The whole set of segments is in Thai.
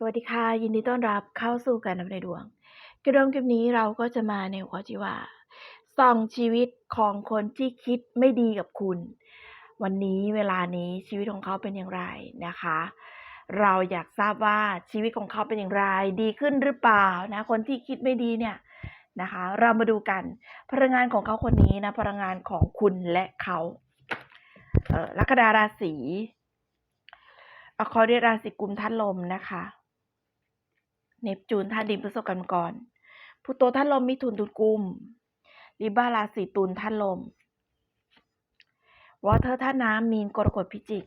สวัสดีค่ะ ยินดีต้อนรับเข้าสู่การนับในดวงคลิปเริ่มคลิปนี้เราก็จะมาในหัวที่ว่าส่องชีวิตของคนที่คิดไม่ดีกับคุณ วันนี้เวลานี้ชีวิตของเขาเป็นอย่างไรนะคะ เราอยากทราบว่าชีวิตของเขาเป็นอย่างไร ดีขึ้นหรือเปล่านะคนที่คิดไม่ดีเนี่ยนะคะ เรามาดูกันพลังงานของเขาคนนี้นะพลังงานของคุณและเขาเออลัคนาราศีอคอเรียราศีกุมธาตุลมนะคะ เนปจูนธาตุดินพฤษภกรรมกรพลูโตธาตุลมมิถุนตุลกุมลิบาราศีตุลธาตุลมวอเทอร์ธาตุน้ำมีนกรกฎพิจิก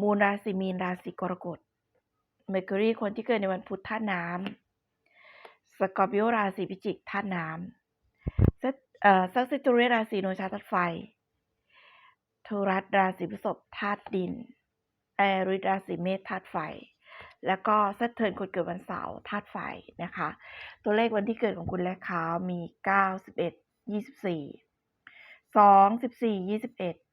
มูลราศีมีนราศีกรกฎเมอร์คิวรีคนที่เกิดในวันพุธธาตุน้ำสกอร์ปิโอราศีพิจิกธาตุน้ำเซเอ่อซักซิตูเรราศีโนชาธาตุไฟโทรัสราศีพฤษภธาตุดินแอริราศีเมษธาตุไฟ แล้วก็เซตเทิร์นคนเกิดวันเสาร์ธาตุไฟนะคะ ตัวเลขวันที่เกิดของคุณและเขามี 9 11 24 2 14 21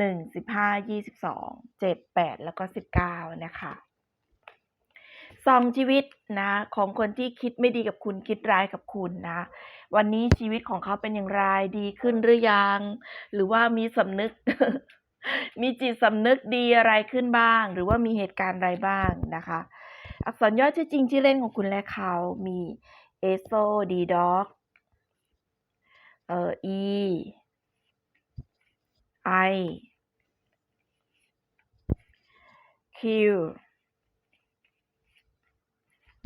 1 15 22 7 8 แล้วก็ 19 นะคะสองชีวิตนะของคนที่คิดไม่ดีกับคุณคิดร้ายกับคุณนะ วันนี้ชีวิตของเขาเป็นอย่างไรดีขึ้นหรือยัง หรือว่ามีสำนึก มีจิตสำนึกดีอะไรขึ้นบ้าง หรือว่ามีเหตุการณ์อะไรบ้างนะคะ อักษรย่อชื่อจริงชื่อเล่นของคุณและเขา มีเอโซดีด็อกเอ่อ E I Q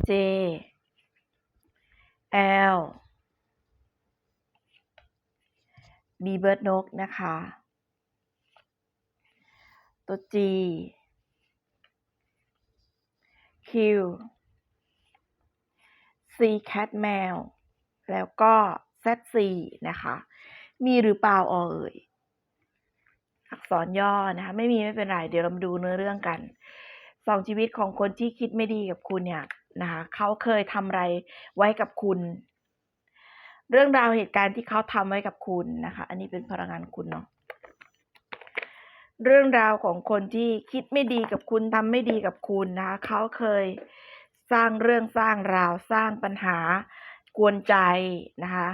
J L B เบิร์ดนกนะคะ ตัว G Q C cat แมวแล้วก็ Z4 นะคะ มีหรือเปล่าเอ่ย อักษรย่อนะคะ ไม่มีไม่เป็นไร เดี๋ยวเรามาดูเนื้อเรื่องกัน สองชีวิตของคนที่คิดไม่ดีกับคุณเนี่ยนะคะเขาเคยทำอะไรไว้กับคุณ เรื่องราวเหตุการณ์ที่เขาทำไว้กับคุณนะคะ อันนี้เป็นพลังงานคุณเนาะ เรื่องราวของคนที่คิดไม่ดีกับคุณทำไม่ดีกับคุณนะคะเขาเคยสร้างเรื่องสร้างราวสร้างปัญหากวนใจนะคะ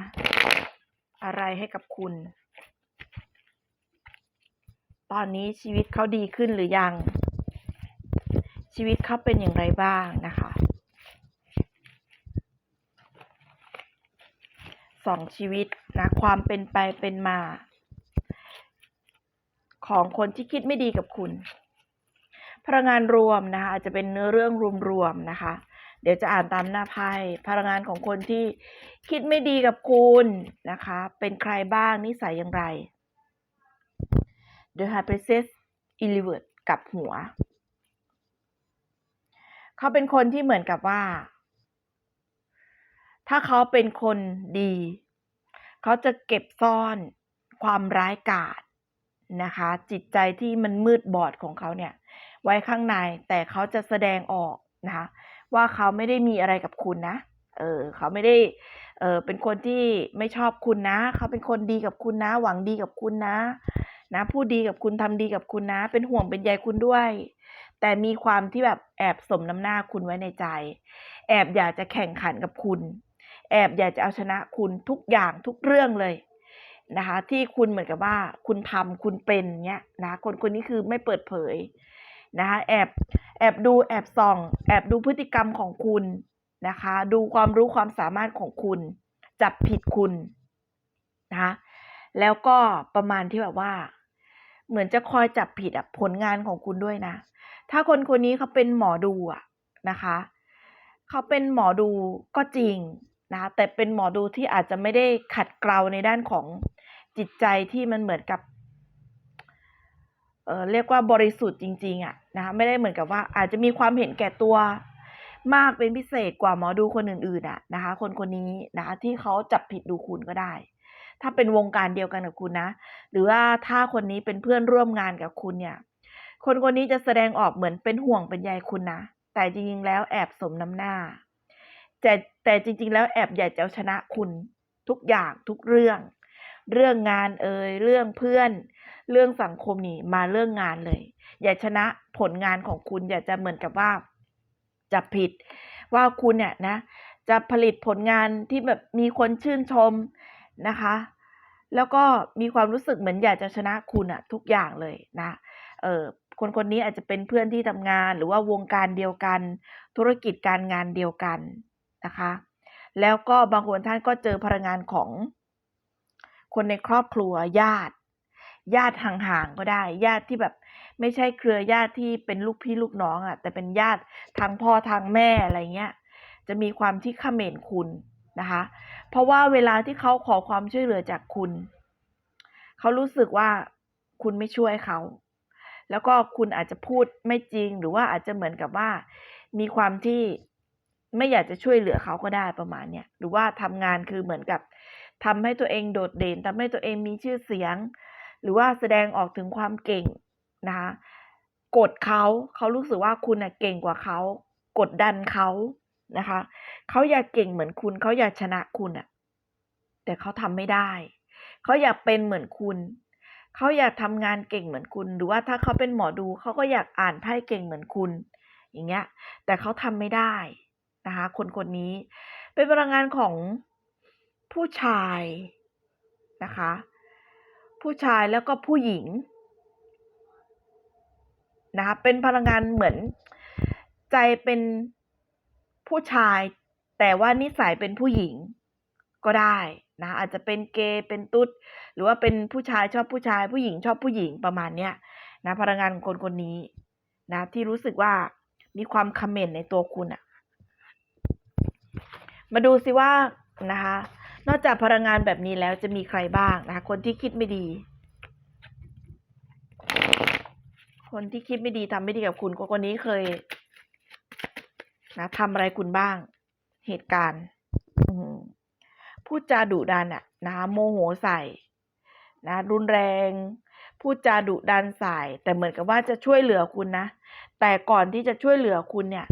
อะไรให้กับคุณ ตอนนี้ชีวิตเขาดีขึ้นหรือยัง ชีวิตเขาเป็นอย่างไรบ้างนะคะสองชีวิตนะความเป็นไปเป็นมา ของคนที่คิดไม่ดีกับคุณ พลังงานรวมนะคะอาจจะเป็นเนื้อเรื่องรวมๆนะคะ เดี๋ยวจะอ่านตามหน้าไพ่พลังงานของคนที่คิดไม่ดีกับคุณนะคะ เป็นใครบ้างนิสัยอย่างไร The High Priestess e l i v e r กับหัว เขาเป็นคนที่เหมือนกับว่า ถ้าเขาเป็นคนดี เขาจะเก็บซ่อนความร้ายกาจ นะคะ จิตใจที่มันมืดบอดของเขาเนี่ย ไว้ข้างในแต่เขาจะแสดงออกนะคะ ว่าเขาไม่ได้มีอะไรกับคุณนะ เออเขาไม่ได้เออเป็นคนที่ไม่ชอบคุณนะ เขาเป็นคนดีกับคุณนะ หวังดีกับคุณนะ นะพูดดีกับคุณทำดีกับคุณนะ เป็นห่วงเป็นใยคุณด้วย แต่มีความที่แบบแอบสมน้ำหน้าคุณไว้ในใจ แอบอยากจะแข่งขันกับคุณ แอบอยากจะเอาชนะคุณทุกอย่างทุกเรื่องเลย นะคะที่คุณเหมือนกับว่าคุณทำคุณเป็นเนี้ยนะคนคนนี้คือไม่เปิดเผยนะคะแอบแอบดูแอบส่อง แอบดูพฤติกรรมของคุณนะคะ ดูความรู้ความสามารถของคุณ จับผิดคุณนะคะแล้วก็ประมาณที่แบบว่า เหมือนจะคอยจับผิดอะผลงานของคุณด้วยนะ ถ้าคนคนนี้เขาเป็นหมอดูอะนะคะเขาเป็นหมอดูก็จริงนะคะแต่เป็นหมอดูที่อาจจะไม่ได้ขัดเกลาในด้านของ จิตใจที่มันเหมือนกับเออเรียกว่าบริสุทธิ์จริง ๆอะนะคะไม่ได้เหมือนกับว่า อาจจะมีความเห็นแก่ตัวมากเป็นพิเศษกว่าหมอดูคนอื่นๆอะนะคะ คนคนนี้นะคะที่เขาจับผิดดูคุณก็ได้ ถ้าเป็นวงการเดียวกันกับคุณนะ หรือว่าถ้าคนนี้เป็นเพื่อนร่วมงานกับคุณเนี่ย คนคนนี้จะแสดงออกเหมือนเป็นห่วงเป็นใยคุณนะ แต่จริงๆแล้วแอบสมน้ำหน้า แต่แต่จริง ๆ แล้วแอบอยากจะเอาชนะคุณทุกอย่างทุกเรื่อง เรื่องงานเอ่ยเรื่องเพื่อน เรื่องสังคมนี่มาเรื่องงานเลย อยากชนะผลงานของคุณอยากจะเหมือนกับว่าจับผิด ว่าคุณเนี่ยนะ จะผลิตผลงานที่แบบมีคนชื่นชมนะคะ แล้วก็มีความรู้สึกเหมือนอยากจะชนะคุณอะทุกอย่างเลยนะเออคนคนนี้อาจจะเป็นเพื่อนที่ทำงานหรือว่าวงการเดียวกัน ธุรกิจการงานเดียวกันนะคะ แล้วก็บางคนท่านก็เจอพลังงานของ คนในครอบครัวญาติ ญาติห่างๆก็ได้ ญาติที่แบบไม่ใช่เครือญาติที่เป็นลูกพี่ลูกน้องอะ่ะ แต่เป็นญาติทางพ่อทางแม่อะไรเงี้ย จะมีความที่เขม่นคุณนะคะ เพราะว่าเวลาที่เขาขอความช่วยเหลือจากคุณ เขารู้สึกว่าคุณไม่ช่วยเขาแล้วก็คุณอาจจะพูดไม่จริงหรือว่าอาจจะเหมือนกับว่า มีความที่ไม่อยากจะช่วยเหลือเขาก็ได้ประมาณเนี้ยหรือว่าทำงานคือเหมือนกับ ทำให้ตัวเองโดดเด่นทำให้ตัวเองมีชื่อเสียง หรือว่าแสดงออกถึงความเก่งนะคะกดเขาเขารู้สึกว่าคุณน่ะเก่งกว่าเขา กดดันเขานะคะเขาอยากเก่งเหมือนคุณเขาอยากชนะคุณอะแต่เขาทำไม่ได้เขาอยากเป็นเหมือนคุณเขาอยากทำงานเก่งเหมือนคุณ หรือว่าถ้าเขาเป็นหมอดูเขาก็อยากอ่านไพ่เก่งเหมือนคุณ อย่างเงี้ย แต่เขาทำไม่ได้นะคะ คนคนนี้ เป็นพลังงานของ ผู้ชายนะคะ ผู้ชายแล้วก็ผู้หญิงนะคะเป็นพลังงานเหมือนใจเป็นผู้ชาย แต่ว่านิสัยเป็นผู้หญิงก็ได้นะอาจจะเป็นเกย์เป็นตุ๊ด หรือว่าเป็นผู้ชายชอบผู้ชาย ผู้หญิงชอบผู้หญิงประมาณเนี้ยนะพลังงานของคนคนนี้นะที่รู้สึกว่ามีความคอมเมนต์ในตัวคุณอะมาดูสิว่านะคะ นอกจากพลังงานแบบนี้แล้วจะมีใครบ้างนะคะ คนที่คิดไม่ดี คนที่คิดไม่ดีทำไม่ดีกับคุณคนนี้เคย นะทำอะไรคุณบ้าง เหตุการณ์พูดจาดุดันอะนะโมโหใส่ นะ รุนแรง พูดจาดุดันใส่ แต่เหมือนกับว่าจะช่วยเหลือคุณนะ แต่ก่อนที่จะช่วยเหลือคุณเนี่ย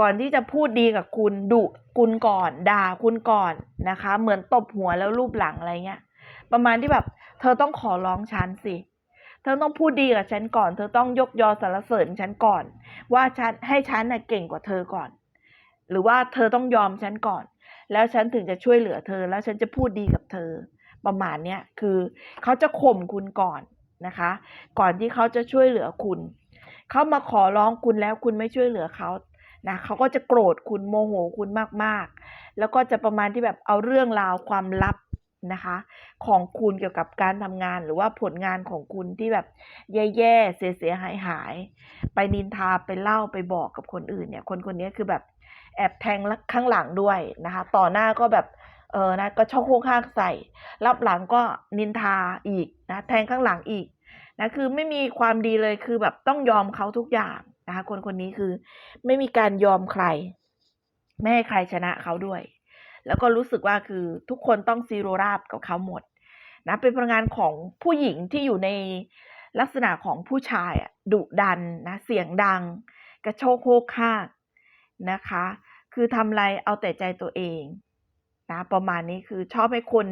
ก่อนที่จะพูดดีกับคุณดุคุณก่อน ด่าคุณก่อน นะคะ เหมือนตบหัวแล้วรูปหลังอะไรเงี้ย ประมาณที่แบบ เธอต้องขอร้องฉันสิ เธอต้องพูดดีกับฉันก่อน เธอต้องยกยอสรรเสริญฉันก่อน ว่าฉันให้ฉันน่ะเก่งกว่าเธอก่อน หรือว่าเธอต้องยอมฉันก่อน แล้วฉันถึงจะช่วยเหลือเธอ แล้วฉันจะพูดดีกับเธอ ประมาณเนี้ยคือเขาจะข่มคุณก่อนนะคะ ก่อนที่เขาจะช่วยเหลือคุณเขามาขอร้องคุณแล้วคุณไม่ช่วยเหลือเขานะเขาก็จะโกรธคุณโมโหคุณมากๆ แล้วก็จะประมาณที่แบบเอาเรื่องราวความลับนะคะ ของคุณเกี่ยวกับการทำงานหรือว่าผลงานของคุณที่แบบแย่ๆเสียๆหายๆไปนินทาไปเล่าไปบอกกับคนอื่นเนี่ย คนคนนี้คือแบบแอบแทงข้างหลังด้วยนะคะ ต่อหน้าก็แบบเออนะก็ชอกโคกข้างใส่ รับหลังก็นินทาอีกนะ แทงข้างหลังอีกนะคือไม่มีความดีเลยคือแบบต้องยอมเขาทุกอย่างนะคะ คนคนนี้คือไม่มีการยอมใคร ไม่ให้ใครชนะเขาด้วย แล้วก็รู้สึกว่าคือทุกคนต้องซีโรราบกับเขาหมดนะเป็นพลังงานของผู้หญิงที่อยู่ในลักษณะของผู้ชายอะดุดันนะเสียงดัง กระโชกโคกข้างนะคะ คือทำอะไรเอาแต่ใจตัวเองนะประมาณนี้คือชอบให้คน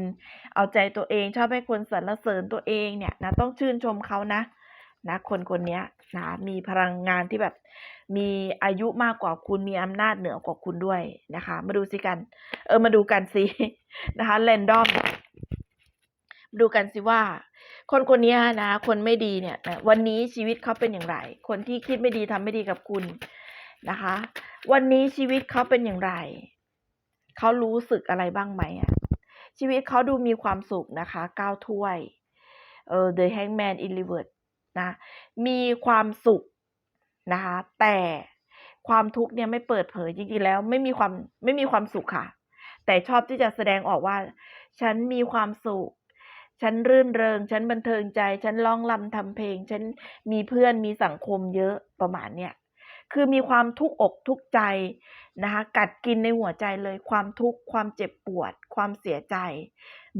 เอาใจตัวเอง ชอบให้คนสรรเสริญตัวเองเนี่ยนะต้องชื่นชมเขานะ นะคนคนนี้นะมีพลังงานที่แบบมีอายุมากกว่าคุณมีอำนาจเหนือกว่าคุณด้วยนะคะ มาดูสิกัน เออมาดูกันสินะคะแรนดอมดูกันสิว่า คนคนนี้นะ คนไม่ดีเนี่ยนะวันนี้ชีวิตเขาเป็นอย่างไร คนที่คิดไม่ดีทำไม่ดีกับคุณนะคะ วันนี้ชีวิตเขาเป็นอย่างไรเขารู้สึกอะไรบ้างไหมอะชีวิตเขาดูมีความสุขนะคะก้าวถ้วยเออ The Hangman in Reverse นะมีความสุขนะคะแต่ความทุกข์เนี่ยไม่เปิดเผยจริงๆแล้วไม่มีความไม่มีความสุขค่ะ แต่ชอบที่จะแสดงออกว่า ฉันมีความสุข ฉันรื่นเริง ฉันบันเทิงใจ ฉันร้องรำทำเพลง ฉันมีเพื่อนมีสังคมเยอะประมาณเนี้ยคือมีความทุกข์อกทุกข์ใจนะคะกัดกินในหัวใจเลยความทุกข์ความเจ็บปวด ความเสียใจ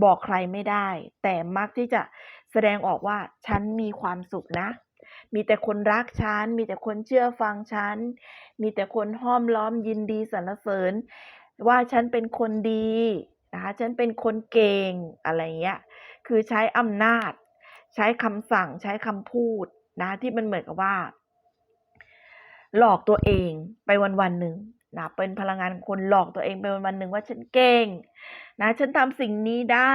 บอกใครไม่ได้ แต่มักที่จะ แสดงออกว่าฉันมีความสุขนะ มีแต่คนรักฉัน มีแต่คนเชื่อฟังฉัน มีแต่คนห้อมล้อมยินดีสรรเสริญ ว่าฉันเป็นคนดีนะคะฉันเป็นคนเก่งอะไรเงี้ย คือใช้อำนาจ ใช้คำสั่ง ใช้คำพูดนะที่มันเหมือนกับว่า หลอกตัวเองไปวันๆหนึ่งนะเป็นพลังงานคนหลอกตัวเองไปวันๆหนึ่งว่าฉันเก่งนะฉันทำสิ่งนี้ได้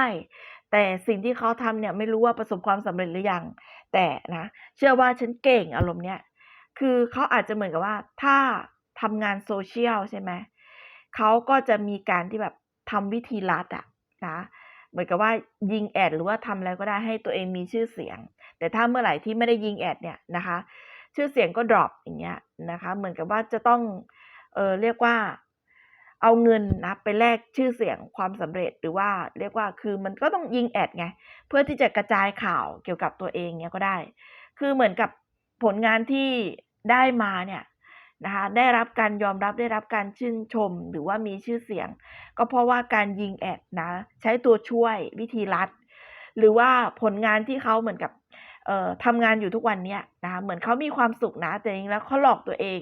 แต่สิ่งที่เขาทำเนี่ยไม่รู้ว่าประสบความสำเร็จหรือยัง แต่นะเชื่อว่าฉันเก่งอารมณ์เนี้ยคือเขาอาจจะเหมือนกับว่าถ้าทำงานโซเชียลใช่ไหมเขาก็จะมีการที่แบบทำวิธีลัดอะนะเหมือนกับว่ายิงแอดหรือว่าทำอะไรก็ได้ให้ตัวเองมีชื่อเสียง แต่ถ้าเมื่อไหร่ที่ไม่ได้ยิงแอดเนี่ยนะคะ ชื่อเสียงก็ดรอปอย่างเงี้ยนะคะ เหมือนกับว่าจะต้องเออเรียกว่า เอาเงินนะไปแลกชื่อเสียงความสำเร็จหรือว่าเรียกว่าคือมันก็ต้องยิงแอดไงเพื่อที่จะกระจายข่าวเกี่ยวกับตัวเองเนี้ยก็ได้ คือเหมือนกับผลงานที่ได้มาเนี่ยนะคะได้รับการยอมรับได้รับการชื่นชมหรือว่ามีชื่อเสียง ก็เพราะว่าการยิงแอดนะใช้ตัวช่วยวิธีลัด หรือว่าผลงานที่เขาเหมือนกับเอ่อทำงานอยู่ทุกวันเนี้ยนะคะเหมือนเขามีความสุขนะแต่จริงแล้วเขาหลอกตัวเอง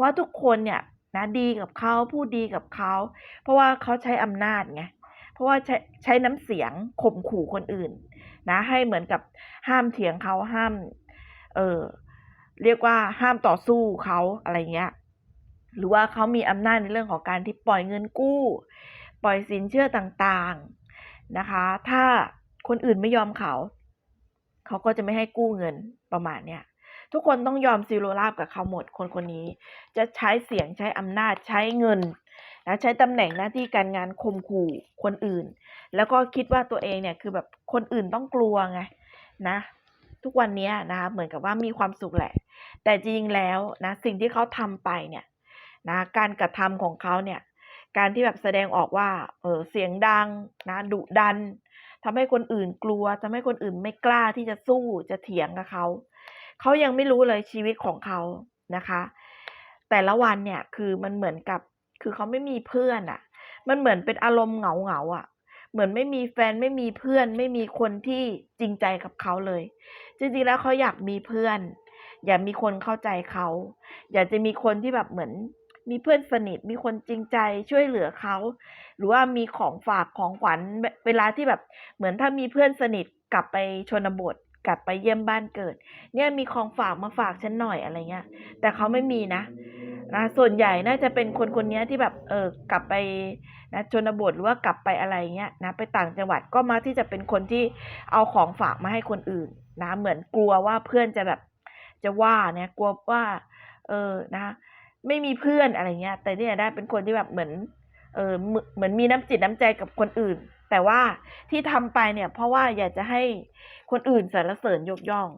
ว่าทุกคนเนี่ย นะดีกับเขาพูดดีกับเขาเพราะว่าเขาใช้อำนาจไงเพราะว่าใช้ใช้น้ำเสียงข่มขู่คนอื่น นะ ให้เหมือนกับห้ามเถียงเขาห้าม เออเรียกว่าห้ามต่อสู้เขาอะไรเงี้ยหรือว่าเขามีอำนาจในเรื่องของการที่ปล่อยเงินกู้ ปล่อยสินเชื่อต่างๆนะคะ ถ้าคนอื่นไม่ยอมเขา เขาก็จะไม่ให้กู้เงินประมาณเนี้ย ทุกคนต้องยอมซีโรราบกับเขาหมดคนคนนี้ จะใช้เสียงใช้อำนาจใช้เงินนะใช้ตำแหน่งหน้าที่การงานข่มขู่คนอื่น แล้วก็คิดว่าตัวเองเนี่ยคือแบบคนอื่นต้องกลัวไงนะ ทุกวันนี้นะคะเหมือนกับว่ามีความสุขแหละ แต่จริงแล้วนะสิ่งที่เขาทำไปเนี่ยนะการกระทำของเขาเนี่ยการที่แบบแสดงออกว่าเออเสียงดังนะดุดันทำให้คนอื่นกลัวทำให้คนอื่นไม่กล้าที่จะสู้จะเถียงกับเขา เขายังไม่รู้เลยชีวิตของเขานะคะ แต่ละวันเนี่ยคือมันเหมือนกับ คือเขาไม่มีเพื่อนอะ่ะ มันเหมือนเป็นอารมณ์เหงาเหงาอะ เหมือนไม่มีแฟนไม่มีเพื่อน ไม่มีคนที่จริงใจกับเขาเลย จริงๆแล้วเขาอยากมีเพื่อน อยากมีคนเข้าใจเขา อยากจะมีคนที่แบบเหมือนมีเพื่อนสนิท มีคนจริงใจช่วยเหลือเขา หรือว่ามีของฝากของขวัญ เวลาที่แบบ เหมือนถ้ามีเพื่อนสนิทกลับไปชนบท กลับไปเยี่ยมบ้านเกิด เนี่ยมีของฝากมาฝากฉันหน่อยอะไรเงี้ย แต่เขาไม่มีนะนะส่วนใหญ่น่าจะเป็นคนคนนี้ที่แบบเออกลับไปนะชนบทหรือว่ากลับไปอะไรเงี้ยนะไปต่างจังหวัดก็มาที่จะเป็นคนที่เอาของฝากมาให้คนอื่นนะเหมือนกลัวว่าเพื่อนจะแบบจะว่าเนี่ยกลัวว่า เออนะ ไม่มีเพื่อนอะไรเงี้ย แต่เนี่ยได้เป็นคนที่แบบเหมือนเออเหมือนมีน้ำจิตน้ำใจกับคนอื่น แต่ว่าที่ทำไปเนี่ย เพราะว่าอยากจะให้ คนอื่นสรรเสริญยกย่อง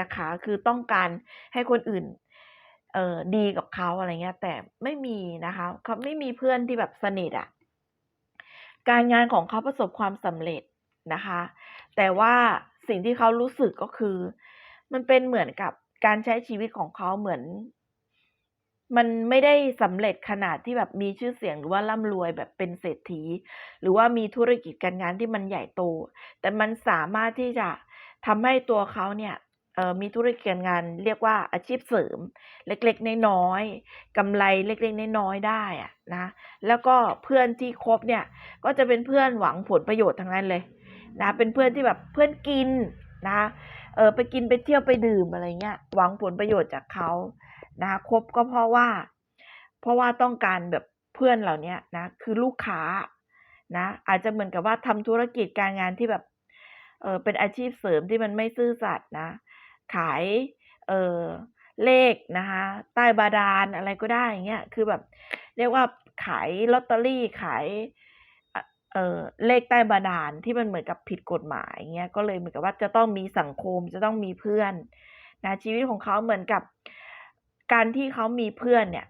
นะคะ คือต้องการให้คนอื่นเออดีกับเขาอะไรเงี้ย แต่ไม่มีนะคะเขาไม่มีเพื่อนที่แบบสนิทอะการงานของเขาประสบความสำเร็จนะคะ แต่ว่าสิ่งที่เขารู้สึกก็คือ มันเป็นเหมือนกับการใช้ชีวิตของเขาเหมือน มันไม่ได้สำเร็จขนาดที่แบบมีชื่อเสียงหรือว่าร่ำรวยแบบเป็นเศรษฐี หรือว่ามีธุรกิจการงานที่มันใหญ่โต แต่มันสามารถที่จะ ทำให้ตัวเขาเนี่ยมีธุรกิจงานเรียกว่าอาชีพเสริม เล็กๆ น้อยๆกำไรเล็กๆ น้อยๆ ได้อะนะแล้วก็เพื่อนที่คบเนี่ยก็จะเป็นเพื่อนหวังผลประโยชน์ทั้งนั้นเลยนะเป็นเพื่อนที่แบบเพื่อนกินนะเออไปกินไปเที่ยวไปดื่มอะไรเงี้ยหวังผลประโยชน์จากเขานะคบก็เพราะว่า เพราะว่าต้องการแบบเพื่อนเหล่านี้นะคือลูกค้านะอาจจะเหมือนกับว่าทำธุรกิจการงานที่แบบ เออเป็นอาชีพเสริมที่มันไม่ซื่อสัตย์นะ ขายเออเลขนะคะใต้บาดาลอะไรก็ได้อย่างเงี้ยคือแบบ เรียกว่าขายลอตเตอรี่ขายเออเลขใต้บาดาลที่มันเหมือนกับผิดกฎหมายเงี้ยก็เลยเหมือนกับว่าจะต้องมีสังคมจะต้องมีเพื่อนนะชีวิตของเขาเหมือนกับการที่เขามีเพื่อนเนี่ย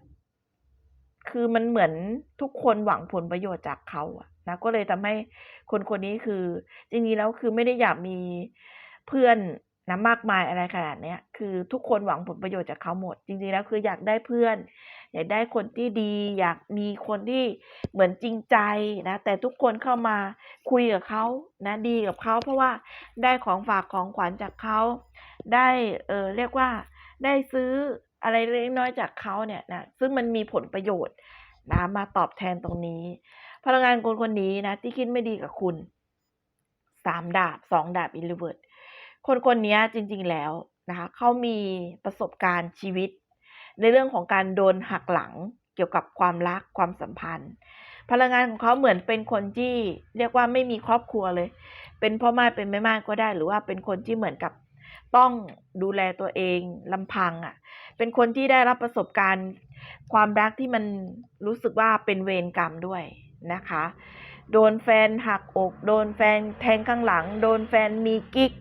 คือมันเหมือนทุกคนหวังผลประโยชน์จากเขาอะนะก็เลยทำให้คนคนนี้คือ จริงๆแล้วคือไม่ได้อยากมีเพื่อนนะมากมายอะไรขนาดเนี้ย คือทุกคนหวังผลประโยชน์จากเขาหมด จริงๆแล้วคืออยากได้เพื่อน อยากได้คนที่ดี อยากมีคนที่เหมือนจริงใจนะ แต่ทุกคนเข้ามาคุยกับเขานะดีกับเขาเพราะว่าได้ของฝากของขวัญจากเขา ได้เออเรียกว่าได้ซื้อ อะไรเล็กน้อยจากเขาเนี่ยนะซึ่งมันมีผลประโยชน์นะมาตอบแทนตรงนี้ พลังงานคนคนนี้นะที่คิดไม่ดีกับคุณสามดาบสองดาบอินเวอร์คนคนนี้จริง ๆแล้วนะคะเขามีประสบการณ์ชีวิต ในเรื่องของการโดนหักหลังเกี่ยวกับความรักความสัมพันธ์ พลังงานของเขาเหมือนเป็นคนที่เรียกว่าไม่มีครอบครัวเลย เป็นพ่อไม้เป็นแม่ไม้ก็ได้ หรือว่าเป็นคนที่เหมือนกับ ต้องดูแลตัวเองลำพังอะ่ะ เป็นคนที่ได้รับประสบการณ์ ความรักที่มันรู้สึกว่าเป็นเวรกรรมด้วยนะคะ โดนแฟนหักอก โดนแฟนแทงข้างหลัง โดนแฟนมีกิ๊ก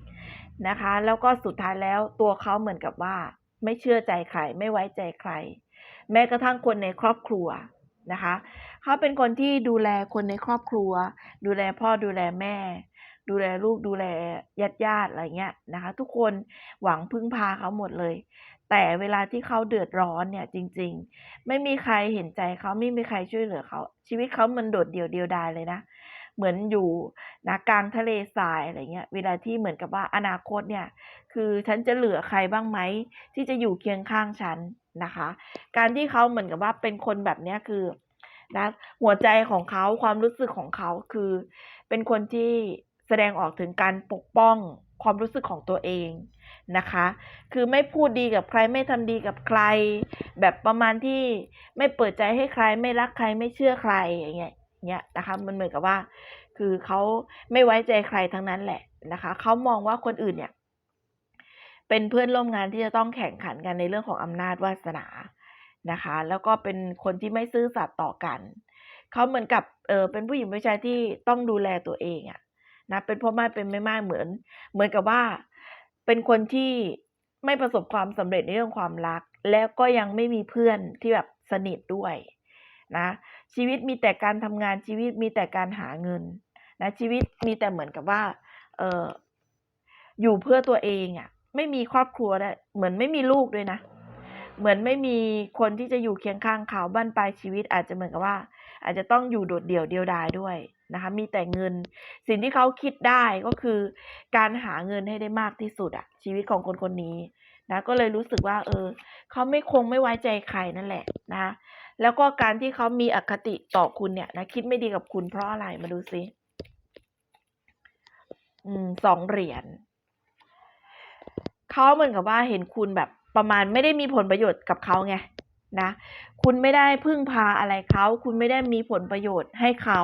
นะคะ แล้วก็สุดท้ายแล้วตัวเขาเหมือนกับว่า ไม่เชื่อใจใคร ไม่ไว้ใจใคร แม้กระทั่งคนในครอบครัวนะคะ เขาเป็นคนที่ดูแลคนในครอบครัว ดูแลพ่อดูแลแม่ ดูแลลูกดูแลญาติญาติอะไรเงี้ยนะคะ ทุกคนหวังพึ่งพาเขาหมดเลย แต่เวลาที่เขาเดือดร้อนเนี่ยจริง ๆ ไม่มีใครเห็นใจเขาไม่มีใครช่วยเหลือเขา ชีวิตเขามันโดดเดี่ยวเดียวดายเลยนะเหมือนอยู่นะกลางทะเลทรายอะไรเงี้ย เวลาที่เหมือนกับว่าอนาคตเนี่ย คือฉันจะเหลือใครบ้างไหมที่จะอยู่เคียงข้างฉันนะคะ การที่เขาเหมือนกับว่าเป็นคนแบบเนี้ยคือนะหัวใจของเขาความรู้สึกของเขาคือ เป็นคนที่ แสดงออกถึงการปกป้องความรู้สึกของตัวเองนะคะ คือไม่พูดดีกับใครไม่ทำดีกับใคร แบบประมาณที่ไม่เปิดใจให้ใครไม่รักใครไม่เชื่อใครอย่างเงี้ยเงี้ยนะคะ มันเหมือนกับว่า คือเขาไม่ไว้ใจใครทั้งนั้นแหละนะคะเขามองว่าคนอื่นเนี่ย เป็นเพื่อนร่วมงานที่จะต้องแข่งขันกันในเรื่องของอำนาจวาสนานะคะ แล้วก็เป็นคนที่ไม่ซื่อสัตย์ต่อกันเขาเหมือนกับเออเป็นผู้หญิงผู้ชายที่ต้องดูแลตัวเองอะ นะเป็นพ่อไม้เป็นแม่ไม้เหมือน เหมือนกับว่าเป็นคนที่ไม่ประสบความสำเร็จในเรื่องความรัก แล้วก็ยังไม่มีเพื่อนที่แบบสนิทด้วยนะชีวิตมีแต่การทำงานชีวิตมีแต่การหาเงินนะชีวิตมีแต่เหมือนกับว่าเอออยู่เพื่อตัวเองอะ่ะ ไม่มีครอบครัวด้วยเหมือนไม่มีลูกด้วยนะ เหมือนไม่มีคนที่จะอยู่เคียงข้างเขาบ้านปลายชีวิตอาจจะเหมือนกับว่า อาจจะต้องอยู่โดดเดี่ยวเดียวดายด้วย นะคะมีแต่เงิน สิ่งที่เขาคิดได้ก็คือ การหาเงินให้ได้มากที่สุดอะชีวิตของคนคนนี้นะก็เลยรู้สึกว่า เออเขาไม่คงไม่ไว้ใจใครนั่นแหละนะแล้วก็การที่เขามีอคติต่อคุณเนี่ยนะคิดไม่ดีกับคุณเพราะอะไรมาดูซิอืมสองเหรียญเขาเหมือนกับว่าเห็นคุณแบบประมาณไม่ได้มีผลประโยชน์กับเขาไงนะ คุณไม่ได้พึ่งพาอะไรเขา คุณไม่ได้มีผลประโยชน์ให้เขา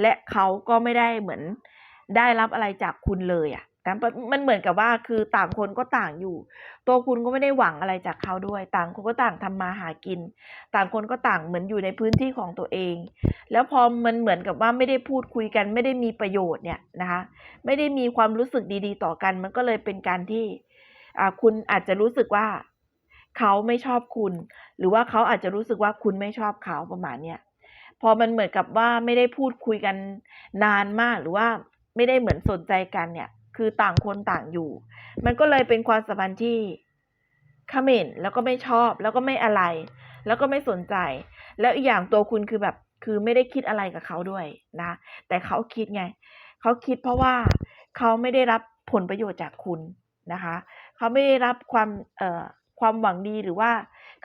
และเขาก็ไม่ได้เหมือนได้รับอะไรจากคุณเลยอะ่ะมันเหมือนกับว่าคือต่างคนก็ต่างอยู่ ตัวคุณก็ไม่ได้หวังอะไรจากเขาด้วย ต่างคนก็ต่างทำมาหากิน ต่างคนก็ต่างเหมือนอยู่ในพื้นที่ของตัวเอง แล้วพอมันเหมือนกับว่าไม่ได้พูดคุยกัน ไม่ได้มีประโยชน์เนี่ยนะคะไม่ได้มีความรู้สึกดีๆ ต่อกัน มันก็เลยเป็นการที่คุณอาจจะรู้สึกว่าเขาไม่ชอบคุณ หรือว่าเขาอาจจะรู้สึกว่าคุณไม่ชอบเขาประมาณเนี้ย พอมันเหมือนกับว่าไม่ได้พูดคุยกันนานมากหรือว่าไม่ได้เหมือนสนใจกันเนี่ย คือต่างคนต่างอยู่ มันก็เลยเป็นความสัมพันธ์ที่ขม่นแล้วก็ไม่ชอบ แล้วก็ไม่อะไร แล้วก็ไม่สนใจ แล้วอีกอย่างตัวคุณคือแบบคือไม่ได้คิดอะไรกับเขาด้วยนะ แต่เขาคิดไง เขาคิดเพราะว่าเขาไม่ได้รับผลประโยชน์จากคุณนะคะ เขาไม่ได้รับความเอ่อความหวังดีหรือว่า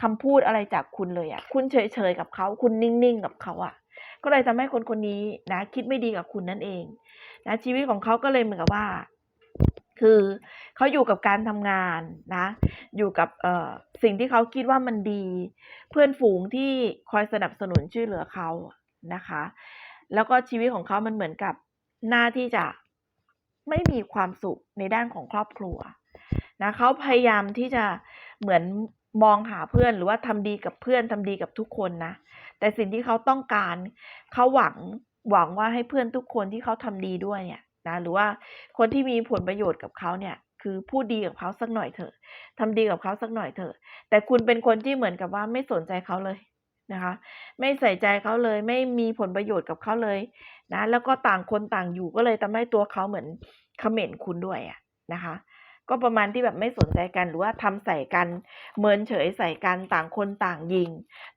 คำพูดอะไรจากคุณเลยอะ่ะ คุณเฉยๆกับเขา คุณนิ่งๆกับเขาอะ่ะ ก็เลยทำให้คนคนนี้นะ คิดไม่ดีกับคุณนั่นเองนะชีวิตของเขาก็เลยเหมือนกับว่า คือเขาอยู่กับการทำงานนะ อยู่กับเอ่อสิ่งที่เขาคิดว่ามันดี เพื่อนฝูงที่คอยสนับสนุนช่วยเหลือเขานะคะ แล้วก็ชีวิตของเขามันเหมือนกับหน้าที่จะไม่มีความสุขในด้านของครอบครัวนะเขาพยายามที่จะเหมือน มองหาเพื่อนหรือว่าทำดีกับเพื่อนทำดีกับทุกคนนะ แต่สิ่งที่เขาต้องการเขาหวังหวังว่าให้เพื่อนทุกคนที่เขาทำดีด้วยเนี่ยนะหรือว่าคนที่มีผลประโยชน์กับเขาเนี่ย คือพูดดีกับเขาสักหน่อยเถอะทำดีกับเขาสักหน่อยเถอะ แต่คุณเป็นคนที่เหมือนกับว่าไม่สนใจเขาเลยนะคะ ไม่ใส่ใจเขาเลย ไม่มีผลประโยชน์กับเขาเลยนะ แล้วก็ต่างคนต่างอยู่ก็เลยทำให้ตัวเขาเหมือนคอมเมนคุณด้วยอะนะคะ ก็ประมาณที่แบบไม่สนใจกันหรือว่าทำใส่กันเมินเฉยใส่กันต่างคนต่างยิง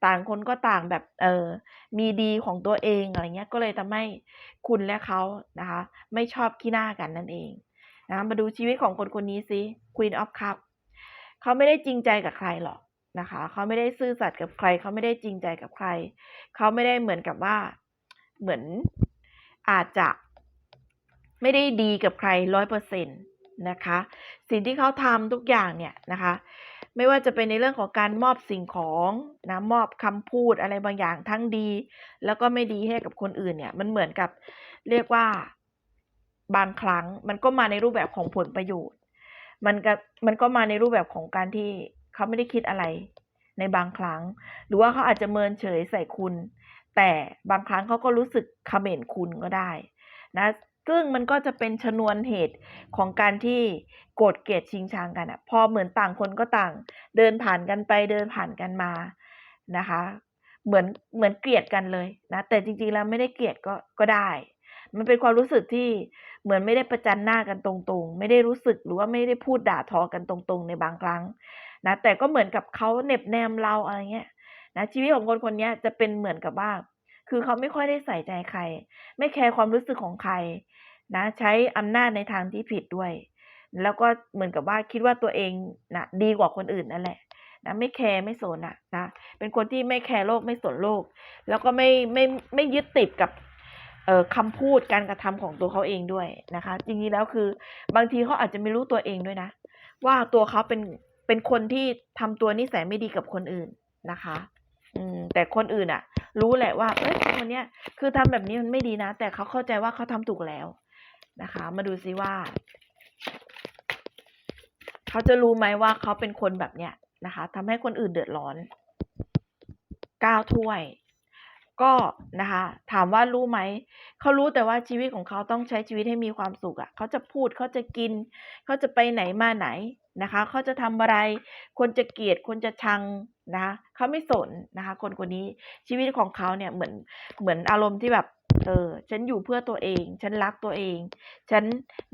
ต่างคนก็ต่างแบบเออมีดีของตัวเองอะไรเงี้ยก็เลยทำให้คุณและเขานะคะ ไม่ชอบขี้หน้ากันนั่นเองนะมาดูชีวิตของคนคนนี้สิ Queen of Cup เขาไม่ได้จริงใจกับใครหรอกนะคะเขาไม่ได้ซื่อสัตย์กับใคร เขาไม่ได้จริงใจกับใคร เขาไม่ได้เหมือนกับว่าเหมือนอาจจะไม่ได้ดีกับใครร้อยเปอร์เซ็นต์ นะคะ สิ่งที่เขาทำทุกอย่างเนี่ยนะคะ ไม่ว่าจะเป็นในเรื่องของการมอบสิ่งของนะมอบคำพูดอะไรบางอย่างทั้งดี แล้วก็ไม่ดีให้กับคนอื่นเนี่ย มันเหมือนกับเรียกว่าบางครั้งมันก็มาในรูปแบบของผลประโยชน์ มันก็มันก็มาในรูปแบบของการที่เขาไม่ได้คิดอะไรในบางครั้ง หรือว่าเขาอาจจะเมินเฉยใส่คุณ แต่บางครั้งเขาก็รู้สึกเขม่นคุณก็ได้นะ ซึ่งมันก็จะเป็นชนวนเหตุของการที่โกรธเกลียดชิงชังกันอะพอเหมือนต่างคนก็ต่าง เดินผ่านกันไปเดินผ่านกันมานะคะ เหมือนเหมือนเกลียดกันเลยนะ แต่จริงๆแล้วไม่ได้เกลียดก็ก็ได้ มันเป็นความรู้สึกที่เหมือนไม่ได้ประจันหน้ากันตรงๆ ไม่ได้รู้สึกหรือว่าไม่ได้พูดด่าทอกันตรงๆ ในบางครั้งนะแต่ก็เหมือนกับเขาเหน็บแนมเราอะไรเงี้ยนะชีวิตของคนคนนี้จะเป็นเหมือนกับว่า คือเขาไม่ค่อยได้ใส่ใจใคร ไม่แคร์ความรู้สึกของใครนะใช้อำนาจในทางที่ผิดด้วย แล้วก็เหมือนกับว่าคิดว่าตัวเองนะดีกว่าคนอื่นนั่นแหละนะไม่แคร์ไม่สนอะนะเป็นคนที่ไม่แคร์โลกไม่สนโลก แล้วก็ไม่ไม่ไม่ยึดติดกับเอ่อคำพูดการกระทำของตัวเขาเองด้วยนะคะ จริงๆแล้วคือบางทีเขาอาจจะไม่รู้ตัวเองด้วยนะ ว่าตัวเขาเป็นเป็นคนที่ทำตัวนิสัยไม่ดีกับคนอื่นนะคะ อืมแต่คนอื่นอะรู้แหละว่า เอ้ยคนเนี้ยคือทำแบบนี้มันไม่ดีนะ แต่เขาเข้าใจว่าเขาทำถูกแล้วนะคะ มาดูซิว่า เขาจะรู้ไหมว่าเขาเป็นคนแบบเนี้ยนะคะทำให้คนอื่นเดือดร้อนก้าวถ้วย ก็นะคะ ถามว่ารู้ไหมเขารู้แต่ว่าชีวิตของเขาต้องใช้ชีวิตให้มีความสุขอะ่ะเขาจะพูดเขาจะกินเขาจะไปไหนมาไหนนะคะเขาจะทำอะไร คนจะเกลียดคนจะชัง นะคะเขาไม่สนนะคะ คนคนนี้ชีวิตของเขาเนี่ยเหมือนเหมือนอารมณ์ที่แบบเออฉันอยู่เพื่อตัวเอง ฉันรักตัวเอง ฉัน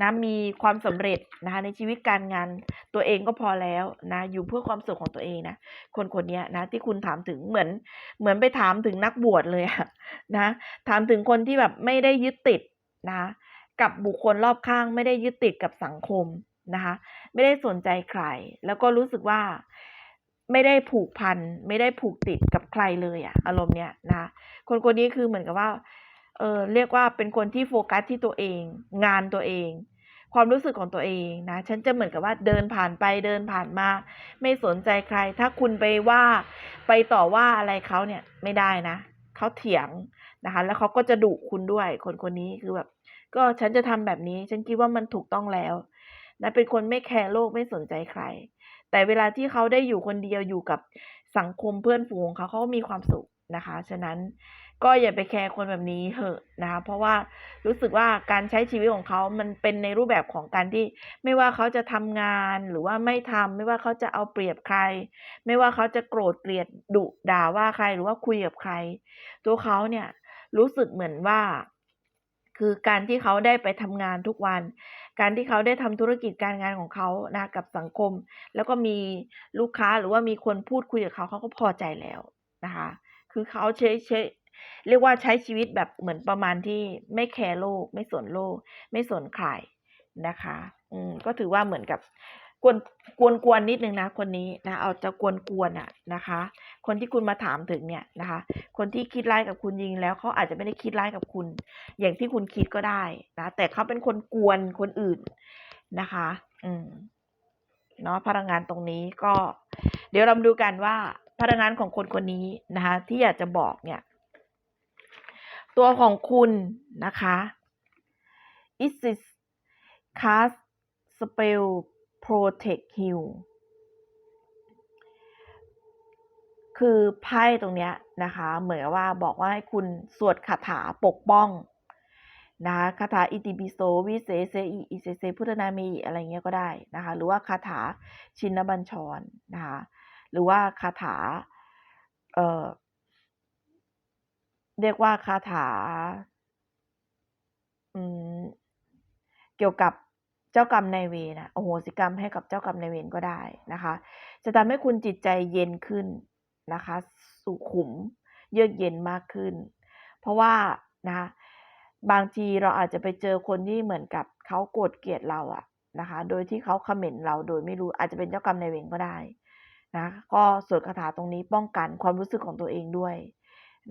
นะมีความสำเร็จนะคะในชีวิตการงานตัวเองก็พอแล้วนะอยู่เพื่อความสุขของตัวเองนะคนคนนี้นะที่คุณถามถึงเหมือนเหมือนไปถามถึงนักบวชเลยอะนะถามถึงคนที่แบบไม่ได้ยึดติดนะกับบุคคลรอบข้าง ไม่ได้ยึดติดกับสังคมนะคะไม่ได้สนใจใคร แล้วก็รู้สึกว่า ไม่ได้ผูกพันไม่ได้ผูกติดกับใครเลยอะอารมณ์เนี้ยนะคนคนนี้คือเหมือนกับว่าเออเรียกว่าเป็นคนที่โฟกัสที่ตัวเอง งานตัวเอง ความรู้สึกของตัวเองนะฉันจะเหมือนกับว่าเดินผ่านไปเดินผ่านมา ไม่สนใจใคร ถ้าคุณไปว่าไปต่อว่าอะไรเขาเนี่ยไม่ได้นะเขาเถียงนะคะ แล้วเขาก็จะดุคุณด้วย คนคนนี้คือแบบ ก็ฉันจะทำแบบนี้ ฉันคิดว่ามันถูกต้องแล้วนะเป็นคนไม่แคร์โลกไม่สนใจใคร แต่เวลาที่เขาได้อยู่คนเดียวอยู่กับสังคมเพื่อนฝูงเขาเขาก็มีความสุขนะคะ ฉะนั้นก็อย่าไปแคร์คนแบบนี้เถอะนะคะเพราะว่ารู้สึกว่าการใช้ชีวิตของเขามันเป็นในรูปแบบของการที่ ไม่ว่าเขาจะทำงานหรือว่าไม่ทำไม่ว่าเขาจะเอาเปรียบใคร ไม่ว่าเขาจะโกรธเกลียดดุด่าว่าใครหรือว่าคุยกับใคร ตัวเขาเนี่ยรู้สึกเหมือนว่า คือการที่เขาได้ไปทำงานทุกวัน การที่เขาได้ทำธุรกิจการงานของเขานะกับสังคม แล้วก็มีลูกค้าหรือว่ามีคนพูดคุยกับเขาเขาก็พอใจแล้วนะคะ คือเขาใช้ใช้เรียกว่าใช้ชีวิตแบบเหมือนประมาณที่ไม่แคร์โลก ไม่สนโลก ไม่สนใครนะคะ อืมก็ถือว่าเหมือนกับ กวนกวนกวนนิดนึงนะคนนี้นะเอาจะกวนกวนอะนะคะ คนที่คุณมาถามถึงเนี่ยนะคะ คนที่คิดร้ายกับคุณจริงแล้วเขาอาจจะไม่ได้คิดร้ายกับคุณ อย่างที่คุณคิดก็ได้นะแต่เขาเป็นคนกวนคนอื่นนะคะ อืมเนาะพลังงานตรงนี้ก็ เดี๋ยวเรามาดูกันว่าพลังงานของคนคนนี้นะคะ ที่อยากจะบอกเนี่ย ตัวของคุณนะคะ is this cast spell protect heal คือไพ่ตรงเนี้ยนะคะ เหมือนว่าบอกว่าให้คุณสวดคาถาปกป้องนะคะคาถาอิติปิโสวิเศษเซอิอิเซเซพุทธนามีอะไรเงี้ยก็ได้นะคะ หรือว่าคาถาชินบัญชรนะคะหรือว่าคาถาเอ่อเรียกว่าคาถาเกี่ยวกับ จ้ากรรมนายเวรนะโอโหสิกรรมให้กับเจ้ากรรมนายเวรก็ได้นะคะ จะทำให้คุณจิตใจเย็นขึ้นนะคะ สุขุม เยือกเย็นมากขึ้น เพราะว่านะคะบางทีเราอาจจะไปเจอคนที่เหมือนกับเขาโกรธเกลียดเราอะนะคะ โดยที่เขาคอมเมนต์เราโดยไม่รู้อาจจะเป็นเจ้ากรรมนายเวรก็ได้นะก็สวดคาถาตรงนี้ป้องกันความรู้สึกของตัวเองด้วย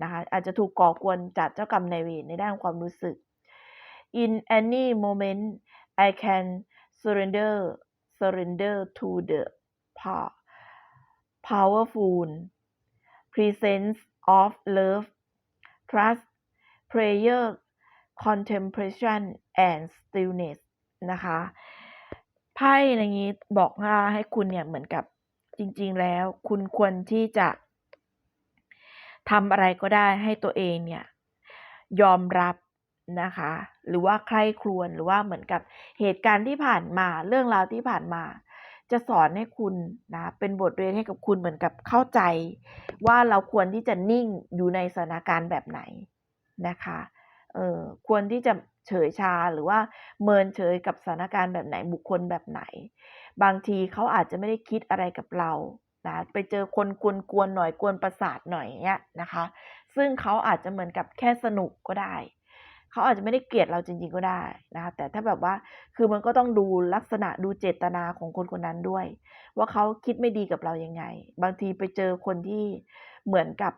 นะคะ อาจจะถูกก่อกวนจากเจ้ากรรมนายเวรในด้านความรู้สึก in any moment I can surrender surrender to the power powerful presence of love trust prayer contemplation and stillness นะคะไพ่ในนี้บอกว่าให้คุณเนี่ยเหมือนกับจริง ๆ แล้ว คุณควรที่จะทำอะไรก็ได้ให้ตัวเองเนี่ย ยอมรับ นะคะ หรือว่าใครครวญหรือว่าเหมือนกับเหตุการณ์ที่ผ่านมาเรื่องราวที่ผ่านมา จะสอนให้คุณนะเป็นบทเรียนให้กับคุณเหมือนกับเข้าใจ ว่าเราควรที่จะนิ่งอยู่ในสถานการณ์แบบไหนนะคะเออควรที่จะเฉยชาหรือว่าเมินเฉยกับสถานการณ์แบบไหนบุคคลแบบไหน บางทีเขาอาจจะไม่ได้คิดอะไรกับเรานะไปเจอคนกวนๆหน่อยกวนประสาทหน่อยเนี้ยนะคะ ซึ่งเขาอาจจะเหมือนกับแค่สนุกก็ได้ เขาอาจจะไม่ได้เกลียดเราจริงๆก็ได้นะคะแต่ถ้าแบบว่าคือมันก็ต้องดูลักษณะดูเจตนาของคนคนนั้นด้วย ว่าเขาคิดไม่ดีกับเรายังไง บางทีไปเจอคนที่เหมือนกับ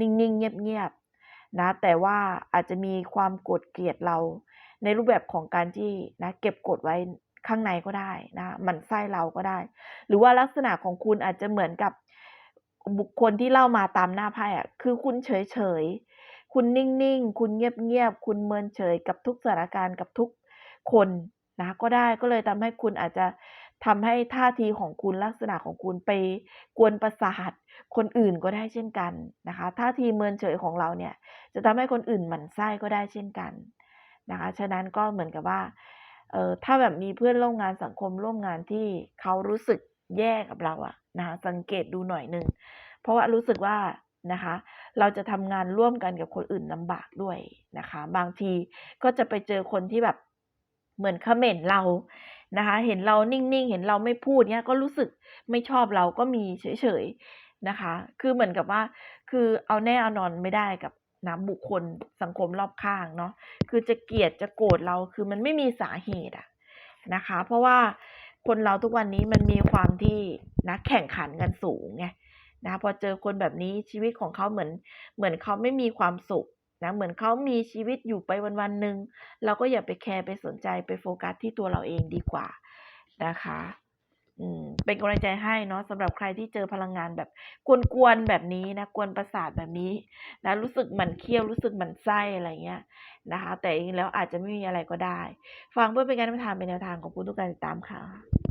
นิ่งๆ เงียบๆนะแต่ว่าอาจจะมีความโกรธเกลียดเรา ในรูปแบบของการที่นะเก็บกดไว้ข้างในก็ได้นะมันไส้เราก็ได้ หรือว่าลักษณะของคุณอาจจะเหมือนกับบุคคลที่เล่ามาตามหน้าไพ่อะคือคุณเฉยๆ คุณนิ่งๆ คุณเงียบๆ คุณเมินเฉยกับทุกสถานการณ์กับทุกคนนะก็ได้ก็เลยทำให้คุณอาจจะทำให้ท่าทีของคุณลักษณะของคุณไปกวนประสาทคนอื่นก็ได้เช่นกันนะคะ ท่าทีเมินเฉยของเราเนี่ย จะทำให้คนอื่นหมั่นไส้ก็ได้เช่นกันนะคะ ฉะนั้นก็เหมือนกับว่าเอ่อถ้าแบบมีเพื่อนร่วมงานสังคมร่วมงานที่เขารู้สึกแย่กับเราอะนะคะสังเกตดูหน่อยหนึ่งเพราะว่ารู้สึกว่า นะคะ เราจะทำงานร่วมกันกับคนอื่นลำบากด้วยนะคะ บางทีก็จะไปเจอคนที่แบบเหมือนเขม่นเรานะคะ เห็นเรานิ่งๆ เห็นเราไม่พูดเนี้ยก็รู้สึกไม่ชอบเราก็มีเฉยๆนะคะ คือเหมือนกับว่า คือเอาแน่เอานอนไม่ได้กับนะบุคคลสังคมรอบข้างเนาะ คือจะเกลียดจะโกรธเราคือมันไม่มีสาเหตุอะนะคะ เพราะว่าคนเราทุกวันนี้มันมีความที่นะแข่งขันกันสูงไง นะพอเจอคนแบบนี้ชีวิตของเขาเหมือน เหมือนเขาไม่มีความสุขนะเหมือนเขามีชีวิตอยู่ไปวันๆหนึ่งเราก็อย่าไปแคร์ไปสนใจไปโฟกัสที่ตัวเราเองดีกว่านะคะอืมเป็นกำลังใจให้เนาะสำหรับใครที่เจอพลังงานแบบกวนๆแบบนี้นะกวนประสาทแบบนี้นะรู้สึกหมันเคี้ยวรู้สึกหมันไส้อะไรเงี้ยนะคะ แต่จริงแล้วอาจจะไม่มีอะไรก็ได้ ฟังเพื่อเป็นการนำทางเป็นแนวทางของผู้ต้องการติดตามค่ะ